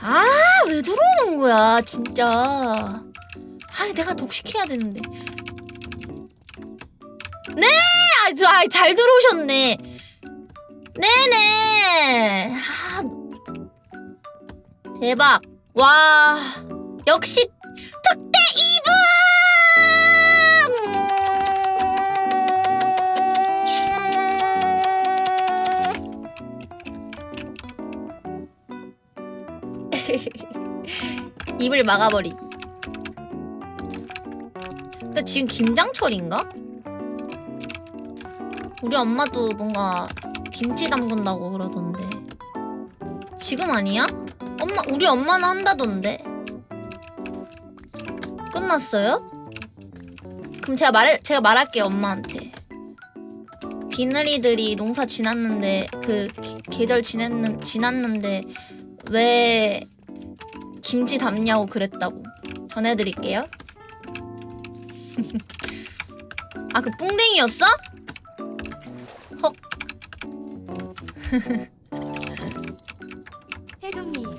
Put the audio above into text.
아, 왜 들어오는 거야, 진짜. 아, 내가 독식해야 되는데. 네! 아, 저, 아, 잘 들어오셨네. 네네. 아, 대박. 와, 역시 특대 2! 입을 막아버리기. 근데 지금 김장철인가? 우리 엄마도 뭔가 김치 담근다고 그러던데. 지금 아니야? 엄마 우리 엄마는 한다던데. 끝났어요? 그럼 제가 말해 제가 말할게요 엄마한테. 비늘이들이 농사 지났는데 그 기- 계절 지냈는 지났는데 왜 김치 담냐고 그랬다고 전해드릴게요. 아, 그 뿡댕이였어? 헉. 혜동님